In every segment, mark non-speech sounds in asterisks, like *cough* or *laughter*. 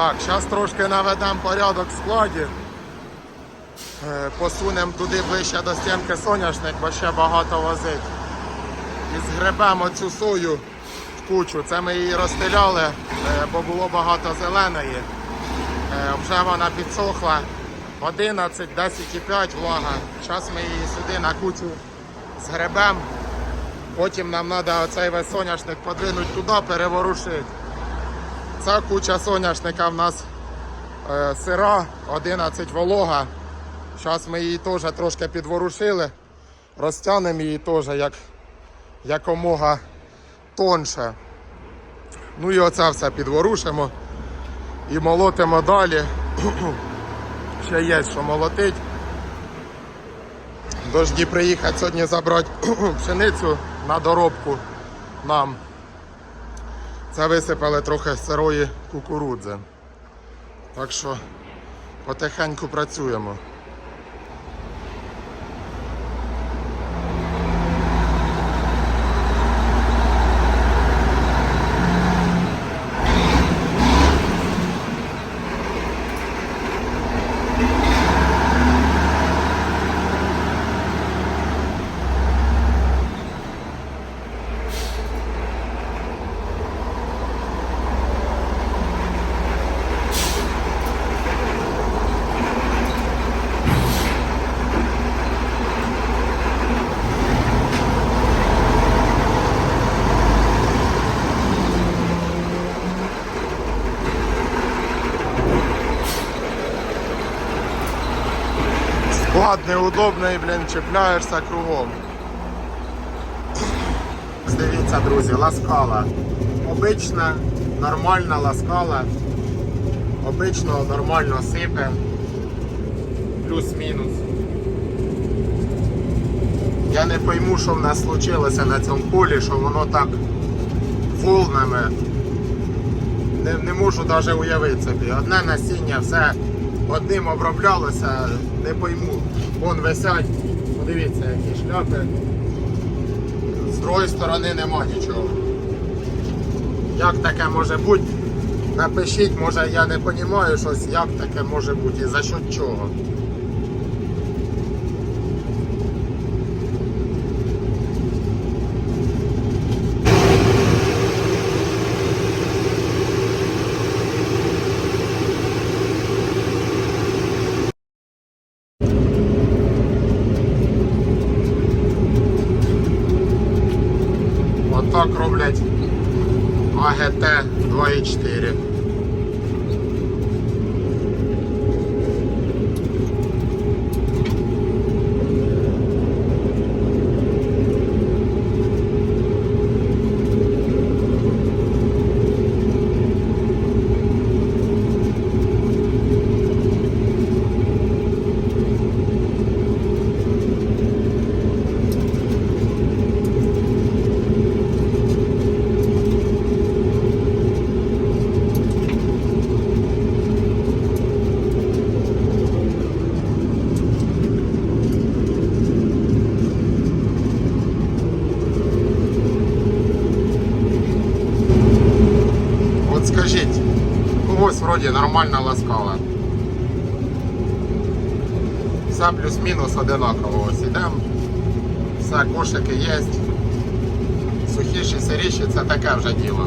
Так, зараз трошки наведемо порядок в складі. Е, Посунемо туди ближче до стінки соняшник, бо ще багато возить. І згребемо цю сою в кучу. Це ми її розстріляли, е, бо було багато зеленої. Е, Вже вона підсохла. 11, 10,5 влага. Зараз ми її сюди на кучу згребемо. Потім нам треба оцей весь соняшник подвинути туди, переворушити. Ця куча соняшника в нас е, сира, 11 волога. Зараз ми її теж трошки підворушили, розтягнемо її теж як, якомога тонше. Ну і оце все підворушимо і молотимо далі. *clears throat* Ще є що молотить. Дожді приїхати сьогодні забрати *clears throat* пшеницю на доробку нам. Це висипали трохи сирої кукурудзи. Так що потихеньку працюємо. Склад неудобний, блін, чіпляєшся кругом. Дивіться, друзі, ласкала. Обична, нормальна ласкала. Обично нормально сипе. Плюс-мінус. Я не пойму, що в нас случилося на цьому полі, що воно так волнами. Не, не можу навіть уявити собі. Одне насіння, все одним оброблялося, не пойму. Вон висять, подивіться, які шляпи. З другої сторони нема нічого. Як таке може бути? Напишіть, може я не розумію щось, як таке може бути і за що чого. От скажіть, когось вроді нормально ласкала. Все плюс-мінус одинаково ось ідемо. Все, кошики є. Сухіші, сиріші це таке вже діло.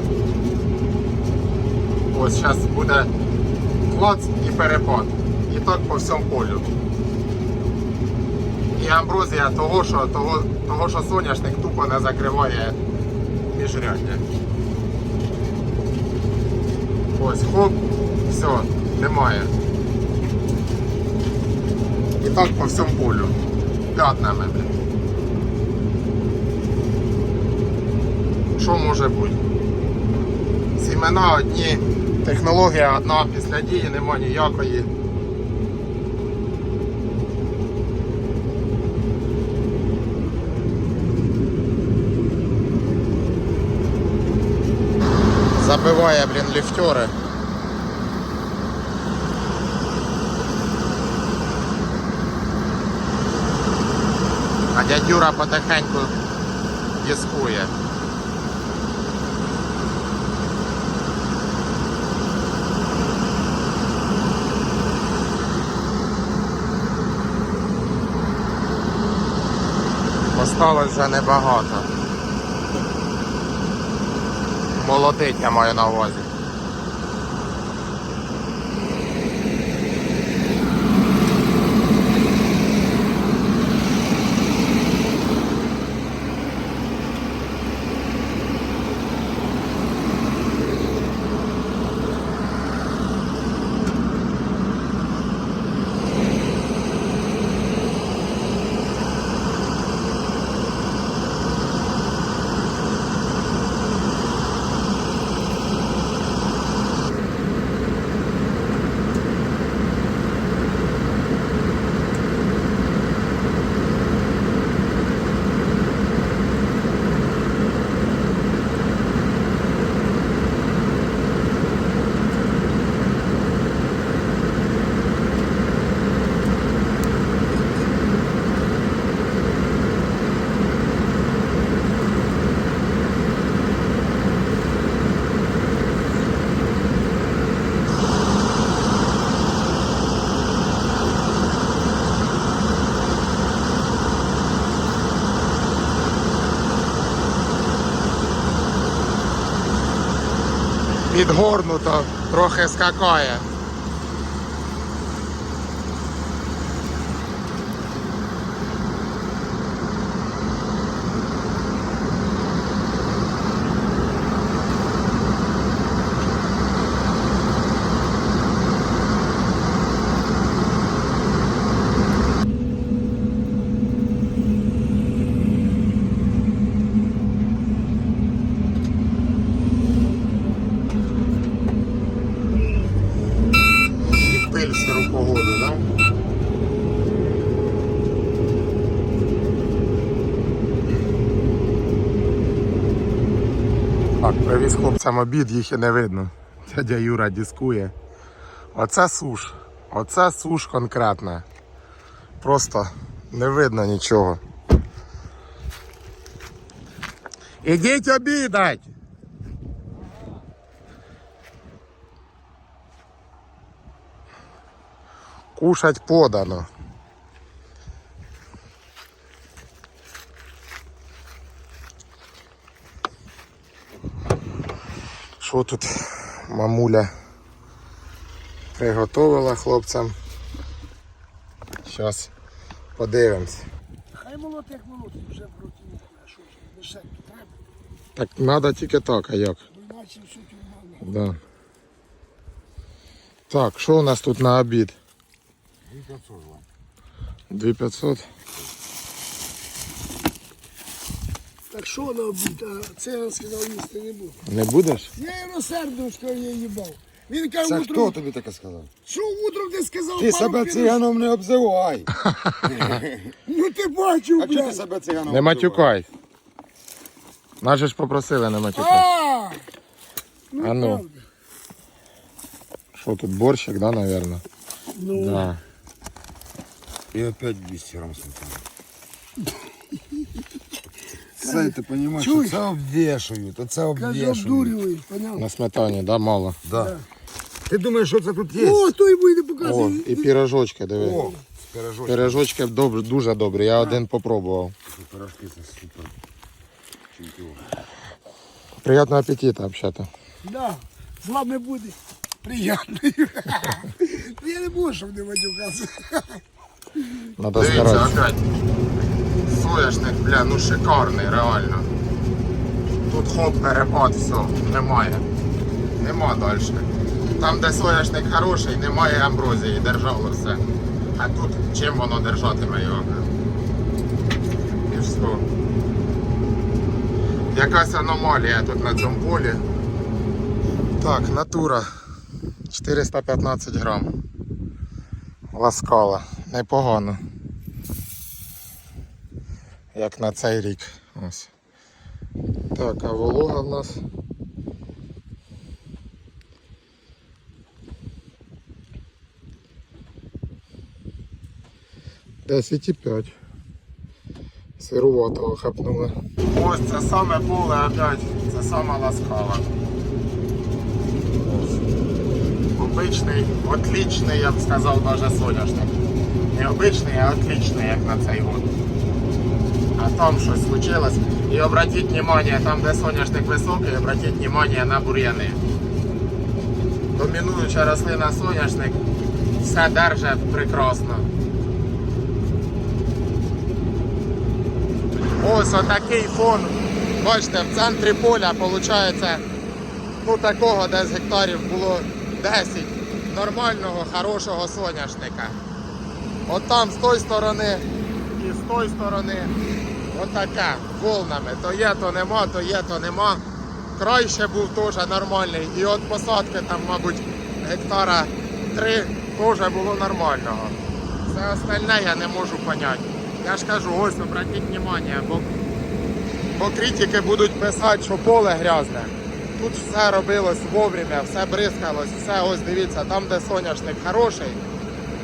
Ось зараз буде клац і перепад. І так по всьому полю. І амброзія того, що, того, того, що соняшник тупо не закриває міжряддя. Ось, хоп, все, немає. І так по всьому полю. П'ятнами. блін. Що може бути? Сімена одні, технологія одна, після дії нема ніякої. Забиває, блін, ліфтери. А дядь Юра потихеньку дискує. Осталось вже небагато. Молотить я маю на увазі. Підгорнуто, трохи скакає. І пиль в сиру погоду, так? Так, привіз хлопцям обід, їх і не видно. Дядя Юра дискує. Оце суш. Оце суш конкретна. Просто не видно нічого. Ідіть обідать! Кушать подано. Що тут мамуля приготувала хлопцям? Зараз подивимось. Хай молотить, як молотить, вже проти а що ж, лише треба, Так треба тільки так, а як? іначе все тюрма. Да. Так, що у нас тут на обід? 2500. Так що на обід, а це сказав їсти не буду. Не будеш? Я його сердив, що я їбав. Він каже, Це утром, хто тобі таке сказав? що утром ти сказав, Ти пару себе пірож- циганом не обзивай. *laughs* Ну ти бачив, А чого ти блядь. себе циганом Не обзиваєш? матюкай. Нас же ж попросили не матюкати. А, ну, А ну. правда. Що тут борщик, да, наверное? Ну, Да. І опять 200 грам сметани. *laughs* Це ти розумієш, Чуєш? це обвішують, оце каже, обвішують. обдурюєш? На сметані, да, мало. Да. Ти думаєш, що це тут є? О, той буде О, показує. і пірожочки, диви. О, з пирожочком. Пирожочки добре, дуже добрі. Я один попробував. Пирожки це супер. Чемпіон. Приятного аппетита, взагалі. Да, зла не буде. Приятно. Ну, *laughs* Я не можу, щоб не матюкався. Надо старатися. опять. Соняшник, бля, ну шикарний, реально. Тут хоп, перепад, все, немає. Нема далі. Там, де соняшник хороший, немає амброзії, держало все. А тут чим воно держатиме його? І все. Якась аномалія тут на цьому полі. Так, натура. 415 грам. Ласкала. Непогано. Як на цей рік. Ось. Так, а волога в нас. Десять і п'ять. Сируватого хапнули. Ось це саме поле опять. Це сама ласкала. Ось. Обичний, отличний, я б сказав, навіть соняшник. Не обичний, а отличний, як на цей год. А там щось случилось. І обратіть внимание, там де соняшник високий, обратіть внимание на бур'яни. Домінуюча рослина соняшник все держить прекрасно. Ось отакий фон. Бачите, в центрі поля виходить, ну такого десь гектарів було 10 нормального, хорошого соняшника. От там з тої сторони і з тої сторони отаке волнами. То є, то нема, то є, то нема. Край ще був теж нормальний. І от посадки там, мабуть, гектара 3 теж було нормального. Все остальне я не можу поняти. Я ж кажу, ось обратіть внимание, бо, бо критики будуть писати, що поле грязне. Тут все робилось вовремя, все бризкалось, все ось дивіться, там де соняшник хороший,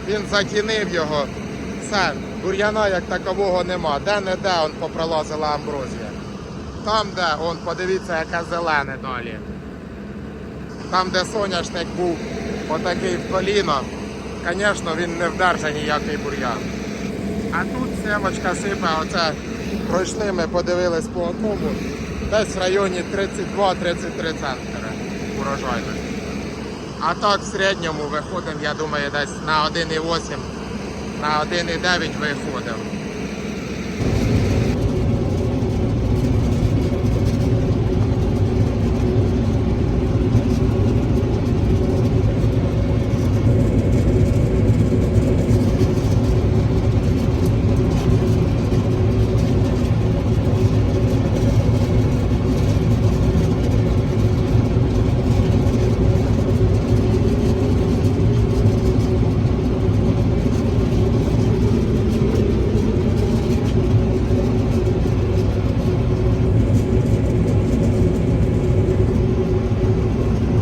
він затінив його. Все, бур'яна як такового нема. Де-не-де он попролазила амброзія. Там, де, он, подивіться, яке зелене далі. Там, де соняшник був отакий в коліно, звісно, він не вдержить ніякий бур'ян. А тут сімочка сипе, оце пройшли, ми подивились по одному, десь в районі 32-33 центри урожайності. А так в середньому виходимо, я думаю, десь на 1,8, на 1,9 виходимо.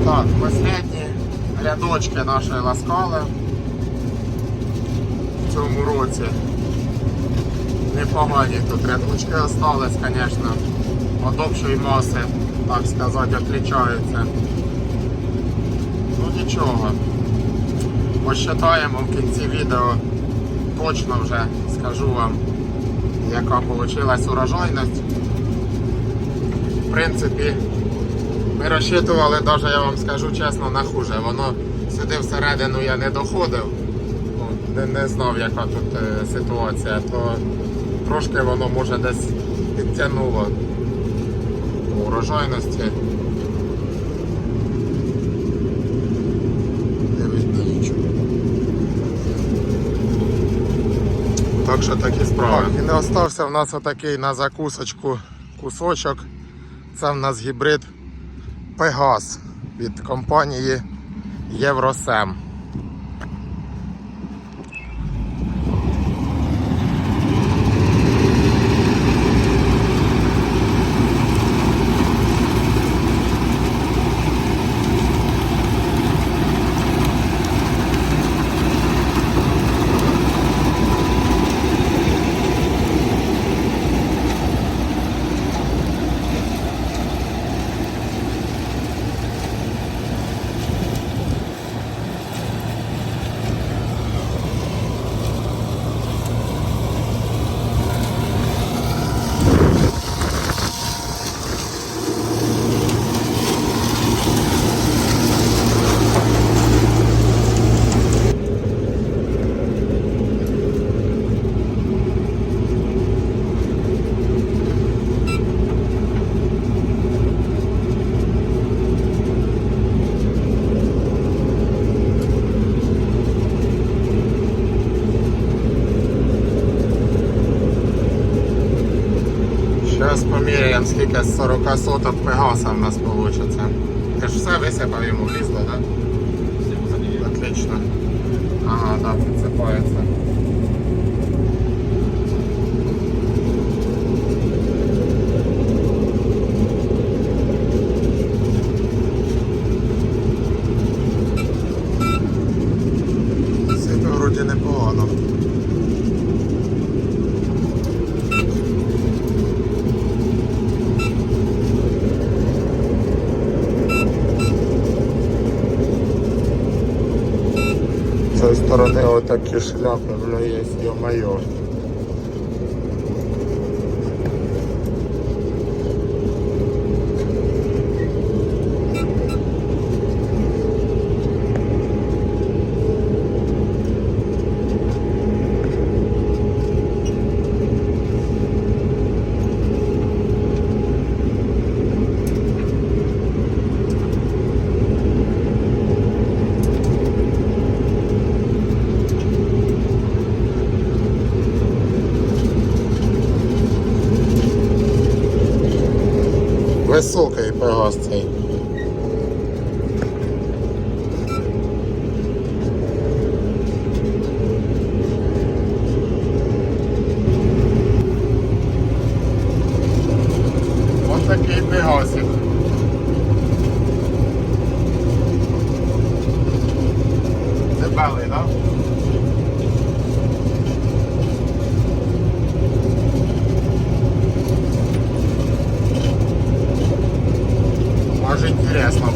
Так, последні рядочки нашої ласкали в цьому році. Непогані тут рядочки остались, звісно. От общої маси, так сказати, відрізняються. Ну нічого. Посчитаємо в кінці відео. Точно вже скажу вам, яка вийшла урожайність. В принципі, ми розчитували, навіть я вам скажу чесно, на хуже. Воно сюди всередину я не доходив, ну, не, не знав, яка тут е, ситуація, то трошки воно може десь підтягнуло по урожайності. Так що такі справи. Так, і не остався в нас отакий на закусочку кусочок. Це в нас гібрид Пегас від компанії Євросем. Зараз поміряємо, скільки з 40 соток пегаса в нас вийде. Ти ж все висипав йому влізло, так? Да? Отлично. Ага, да, підсипається. Сипе вроді непогано. З цієї отакі шляпи, бля, є, йо-моє. Високий пегас цей. Ось такий пегасик. Дебелий, так? Да? Може інтересно.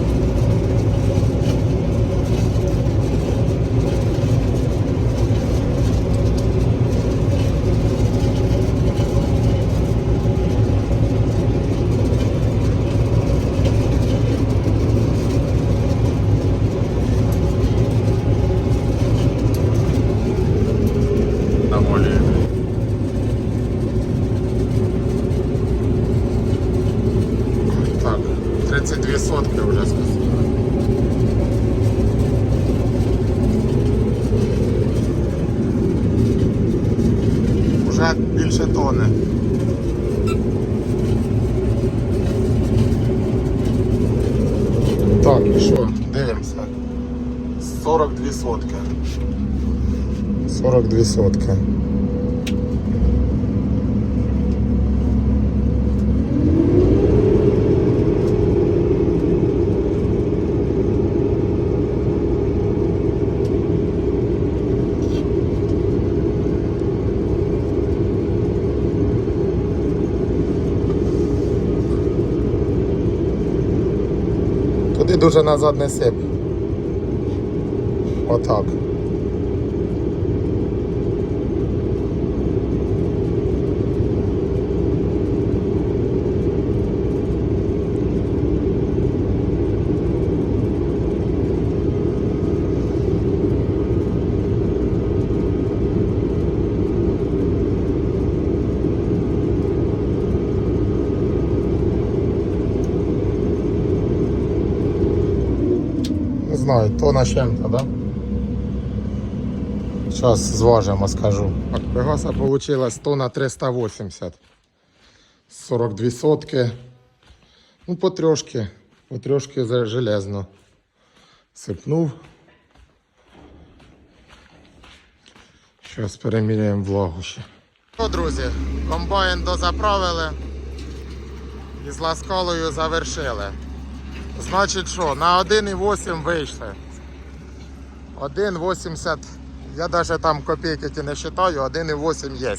Доволі. Так, 32 сотки вже скосили. Уже більше тони. Так, і що? Дивимося. 42 сотки. 42 сотки. Туди дуже назад не сип. Отак. Не знаю, то на чим-то, да? Зараз зважимо, скажу. Так, Пегаса вийшла 100 на 380. 42 сотки. Ну, потрошки, потрошки за- железно. Сипнув. Зараз переміряємо влагу ще. Ну, друзі, комбайн дозаправили і з ласкалою завершили. Значить що, на 1,8 вийшли. 1,80. Я навіть там копійки ті не вважаю, 1,8 є.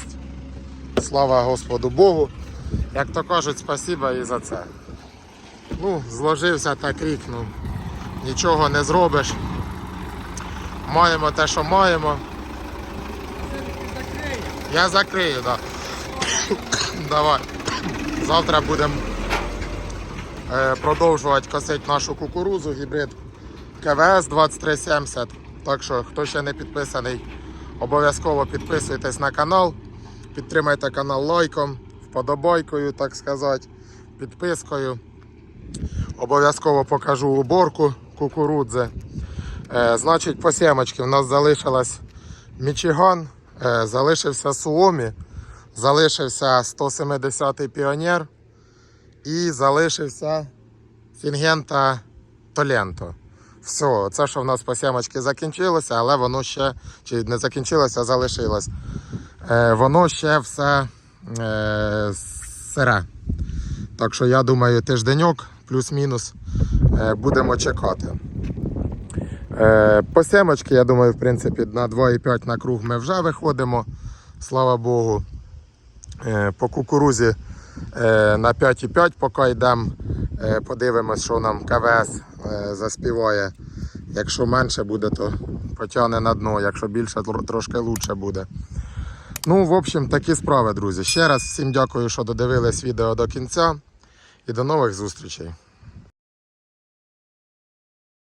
Слава Господу Богу. Як то кажуть, спасіба і за це. Ну, зложився так рік, ну нічого не зробиш. Маємо те, що маємо. Я закрию, так. Да. *coughs* Давай. Завтра будемо продовжувати косити нашу кукурузу, гібрид КВС 2370. Так що, хто ще не підписаний, обов'язково підписуйтесь на канал, підтримайте канал лайком, вподобайкою, так сказати, підпискою. Обов'язково покажу уборку кукурудзи. Е, значить, по сімочки в нас залишилась Мічиган, е, залишився Суомі, залишився 170-й піонер і залишився Сінгента Толенто. Все, це, що в нас по сімочки закінчилося, але воно ще чи не закінчилося, а залишилось. Е, воно ще все е, сире. Так що я думаю, тижденьок, плюс-мінус, е, будемо чекати. Е, по сімочки, я думаю, в принципі, на 2,5 на круг ми вже виходимо. Слава Богу. Е, по кукурузі на 5,5 поки йдемо. Е, подивимось, що нам КВС е, заспіває. Якщо менше буде, то потягне на дно, якщо більше, то трошки краще буде. Ну, в общем, такі справи, друзі. Ще раз всім дякую, що додивились відео до кінця. І до нових зустрічей.